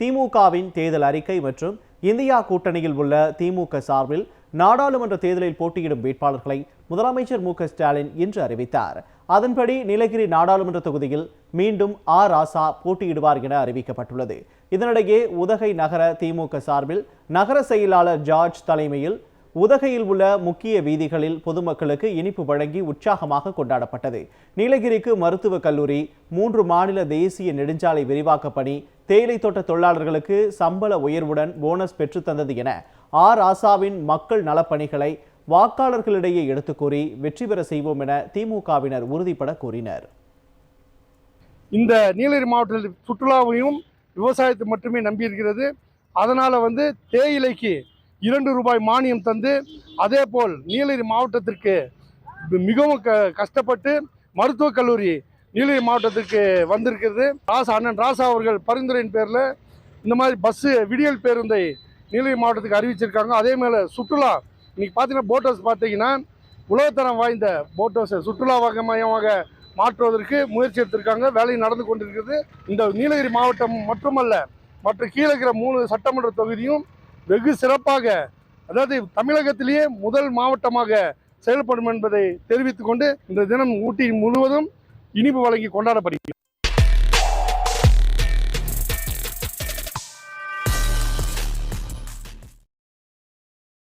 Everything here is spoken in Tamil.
திமுகவின் தேர்தல் அறிக்கை மற்றும் இந்தியா கூட்டணியில் உள்ள திமுக சார்பில் நாடாளுமன்ற தேர்தலில் போட்டியிடும் வேட்பாளர்களை முதலமைச்சர் மு ஸ்டாலின் இன்று அறிவித்தார். அதன்படி நீலகிரி நாடாளுமன்ற தொகுதியில் மீண்டும் ஆ ராசா போட்டியிடுவார் என அறிவிக்கப்பட்டுள்ளது. இதனிடையே உதகை நகர திமுக சார்பில் நகர செயலாளர் ஜார்ஜ் தலைமையில் உதகையில் உள்ள முக்கிய வீதிகளில் பொதுமக்களுக்கு இனிப்பு வழங்கி உற்சாகமாக கொண்டாடப்பட்டது. நீலகிரிக்கு மருத்துவக் கல்லூரி மூன்று மாநில தேசிய நெடுஞ்சாலை விரிவாக்க பணி தேயிலை தோட்ட தொழிலாளர்களுக்கு சம்பள உயர்வுடன் போனஸ் பெற்றுத்தந்தது என ஆர். ஆசாவின் மக்கள் நலப்பணிகளை வாக்காளர்களிடையே எடுத்துக் கூறி வெற்றி பெற செய்வோம் என திமுகவினர் உறுதிபட கூறினர். இந்த நீலகிரி மாவட்டத்தில் சுற்றுலாவையும் விவசாயத்தை மட்டுமே நம்பியிருக்கிறது. அதனால் வந்து தேயிலைக்கு இரண்டு ரூபாய் மானியம் தந்து அதே போல் நீலகிரி மாவட்டத்திற்கு மிகவும் க கஷ்டப்பட்டு மருத்துவக் கல்லூரி நீலகிரி மாவட்டத்திற்கு வந்திருக்கிறது. ராசா அண்ணன் ராசா அவர்கள் பரிந்துரையின் பேரில் இந்த மாதிரி பஸ்ஸு விடியல் பேருந்தை நீலகிரி மாவட்டத்துக்கு அறிவிச்சிருக்காங்க. அதே மேலே சுற்றுலா இன்றைக்கி பார்த்தீங்கன்னா போட் ஹவுஸ் பார்த்தீங்கன்னா உலகத்தரம் வாய்ந்த போட் ஹவுஸை சுற்றுலா வகமயமாக மாற்றுவதற்கு முயற்சி எடுத்திருக்காங்க. வேலை நடந்து கொண்டிருக்கிறது. இந்த நீலகிரி மாவட்டம் மட்டுமல்ல மற்ற கீழே இருக்கிற மூணு சட்டமன்ற தொகுதியும் வெகு சிறப்பாக அதாவது தமிழகத்திலேயே முதல் மாவட்டமாக செயல்படும் என்பதை தெரிவித்துக் கொண்டு இந்த தினம் ஊட்டி முழுவதும் இனிப்பு வழங்கி கொண்டாடப்படுகிறது.